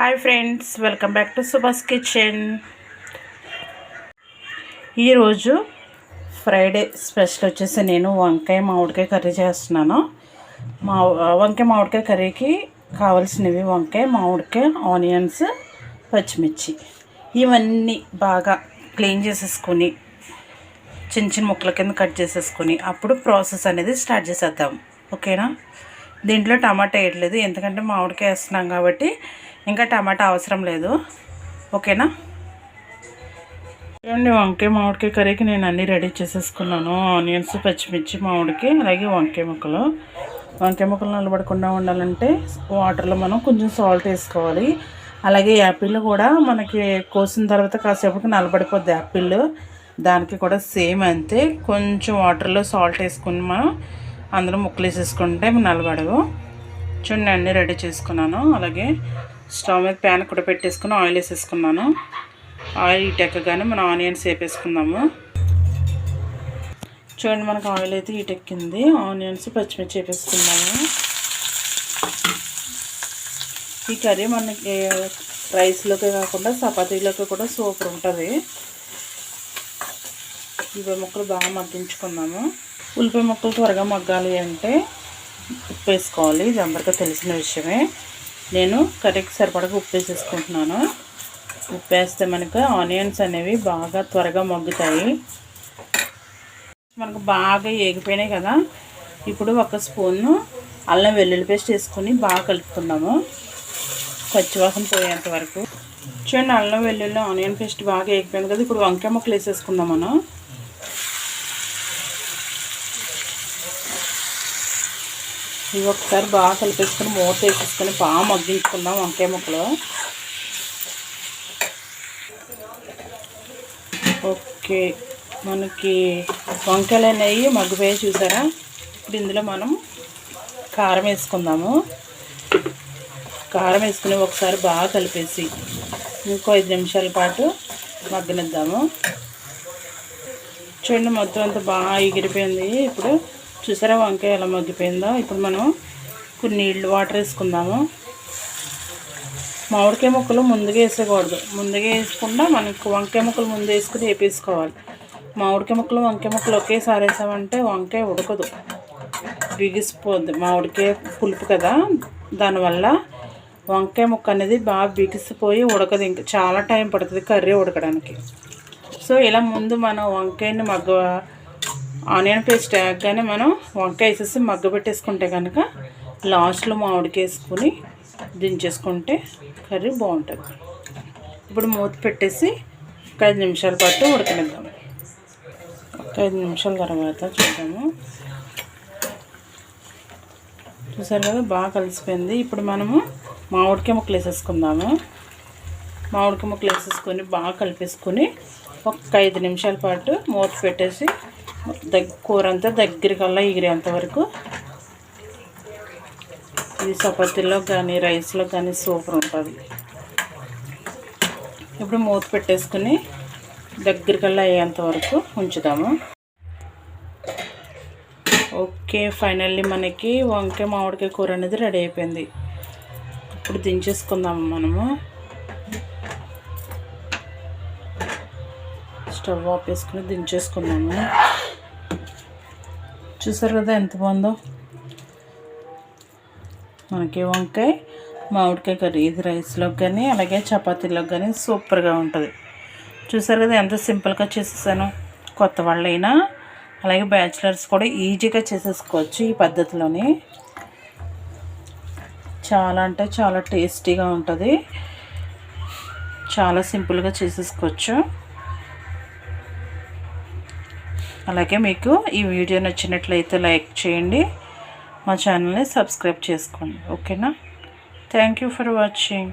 Hi friends welcome back to Subhash kitchen. ఈరోజు Friday special వచ్చేసి నేను వంకాయ మామిడికాయ కర్రీ చేస్తున్నాను. మా వంకాయ మామిడికాయ కర్రీకి కావాల్సినవి వంకాయ మామిడికాయ ఆనియన్స్ పచ్చిమిర్చి. ఇవన్నీ బాగా క్లీన్ చేసేసుకొని చిన్న చిన్న ముక్కల కింద కట్ చేసేసుకొని అప్పుడు ప్రాసెస్ అనేది స్టార్ట్ చేసేద్దాం. ఓకేనా? దీంట్లో టమాటా వేయట్లేదు ఎందుకంటే మామిడికాయ వేస్తున్నాం కాబట్టి ఇంకా టమాటా అవసరం లేదు. ఓకేనా? చూడండి వంకాయ మామిడికాయ కర్రీకి నేను అన్నీ రెడీ చేసేసుకున్నాను. ఆనియన్స్ పచ్చిమిర్చి మామిడికి అలాగే వంకాయ ముక్కలు. వంకాయ ముక్కలు నిలబడకుండా ఉండాలంటే వాటర్లో మనం కొంచెం సాల్ట్ వేసుకోవాలి. అలాగే యాపిల్ కూడా మనకి కోసిన తర్వాత కాసేపటికి నలబడిపోద్ది యాపిల్. దానికి కూడా సేమ్ అంతే. కొంచెం వాటర్లో సాల్ట్ వేసుకుని మనం అందులో ముక్కలు వేసేసుకుంటే నలబడవు. చూడండి అన్నీ రెడీ చేసుకున్నాను. అలాగే స్టవ్ మీద ప్యాన్ కూడా పెట్టేసుకుని ఆయిల్ వేసేసుకున్నాను. ఆయిల్ ఇటెక్కగానే మనం ఆనియన్స్ వేపేసుకుందాము. చూడండి మనకు ఆయిల్ అయితే ఇటెక్కింది ఆనియన్స్ పచ్చిమిర్చి వేపేసుకుందాము. ఈ కర్రీ మనకి రైస్లోకి కాకుండా చపాతీలోకి కూడా సూపర్ ఉంటుంది. ఉల్లిపాయ ముక్కలు బాగా మగ్గించుకున్నాము ఉల్లిపాయ ముక్కలు త్వరగా మగ్గాలి అంటే ఉప్పు వేసుకోవాలి. ఇది అందరికీ తెలిసిన విషయమే. నేను కర్రీకి సరిపడగా ఉప్పు వేసేసుకుంటున్నాను. ఉప్పు వేస్తే మనకు ఆనియన్స్ అనేవి బాగా త్వరగా మగ్గుతాయి. మనకు బాగా ఏగిపోయినాయి కదా. ఇప్పుడు ఒక స్పూను అల్లం వెల్లుల్లి పేస్ట్ వేసుకొని బాగా కలుపుకుందాము. పచ్చివాసన పోయేంత వరకు. చూడండి అల్లం వెల్లుల్లి ఆనియన్ పేస్ట్ బాగా ఏగిపోయింది కదా. ఇప్పుడు వంకాయ ముక్కలు వేసేసుకుందాం మనం. ఇవి ఒకసారి బాగా కలిపేసుకొని మూత వేసేసుకొని బాగా మగ్గించుకుందాం వంకాయ ముక్కలు. ఓకే మనకి వంకాయలు అనేవి మగ్గిపోయి చూసారా? ఇప్పుడు ఇందులో మనం కారం వేసుకుందాము. కారం వేసుకుని ఒకసారి బాగా కలిపేసి ఇంకో ఐదు నిమిషాల పాటు మగ్గనిద్దాము. చూడండి మొత్తం అంతా బాగా ఎగిరిపోయింది. ఇప్పుడు చూసారా వంకాయ ఎలా మగ్గిపోయిందో? ఇప్పుడు మనం కొన్ని నీళ్ళు వాటర్ వేసుకుందాము. మామిడికాయ ముక్కలు ముందుగా వేసేయకూడదు. ముందుగా వేసుకుండా మనకు వంకాయ ముక్కలు ముందు వేసుకుని వేపేసుకోవాలి. మామిడికాయ ముక్కలు వంకాయ ముక్కలు ఒకేసారి వేసామంటే వంకాయ ఉడకదు. బిగిసిపోద్ది. మామిడికాయ పులుపు కదా. దానివల్ల వంకాయ ముక్క అనేది బాగా బిగిసిపోయి ఉడకదు ఇంకా. చాలా టైం పడుతుంది కర్రీ ఉడకడానికి. సో ఇలా ముందు మనం వంకాయని మగ్గ ఆనియన్ పేస్ట్ వేయగానే మనం వంకాయ వేసేసి మగ్గ పెట్టేసుకుంటే కనుక లాస్ట్లో మామిడికి వేసుకొని దించేసుకుంటే కర్రీ బాగుంటుంది. ఇప్పుడు మూత పెట్టేసి ఒక ఐదు నిమిషాల పాటు ఉడకనిద్దాం. ఒక ఐదు నిమిషాల తర్వాత చూద్దాము. చూసారు కదా బాగా కలిసిపోయింది. ఇప్పుడు మనము మామిడికాయ ముక్కలు వేసేసుకుందాము. మామిడికాయ ముక్కలు వేసేసుకొని బాగా కలిపేసుకొని ఒక ఐదు నిమిషాల పాటు మూత పెట్టేసి దగ్గ కూర అంతా దగ్గరికల్లా ఎగిరేంత వరకు ఇది చపాతీలో కానీ రైస్లో కానీ సూపర్ ఉంటుంది. ఇప్పుడు మూత పెట్టేసుకుని దగ్గరికల్లా అయ్యేంత వరకు ఉంచుదాము. ఓకే ఫైనల్లీ మనకి వంకాయ మామిడికాయ కూర అనేది రెడీ అయిపోయింది. ఇప్పుడు దించేసుకుందాము మనము. స్టవ్ ఆఫ్ దించేసుకున్నాము చూసారు కదా ఎంత బాగుందో? మనకి వంకాయ మామిడికాయ కర్రీ. ఇది రైస్లోకి కానీ అలాగే చపాతీలోకి కానీ సూపర్గా ఉంటుంది. చూసారు కదా ఎంత సింపుల్గా చేసేసాను. కొత్త వాళ్ళైనా అలాగే బ్యాచిలర్స్ కూడా ఈజీగా చేసేసుకోవచ్చు ఈ పద్ధతిలోని. చాలా అంటే చాలా టేస్టీగా ఉంటుంది. చాలా సింపుల్గా చేసేసుకోవచ్చు. అలాగే మీకు ఈ వీడియో నచ్చినట్లయితే లైక్ చేయండి. మా ఛానల్ని సబ్స్క్రైబ్ చేసుకోండి. ఓకేనా? Thank you for watching.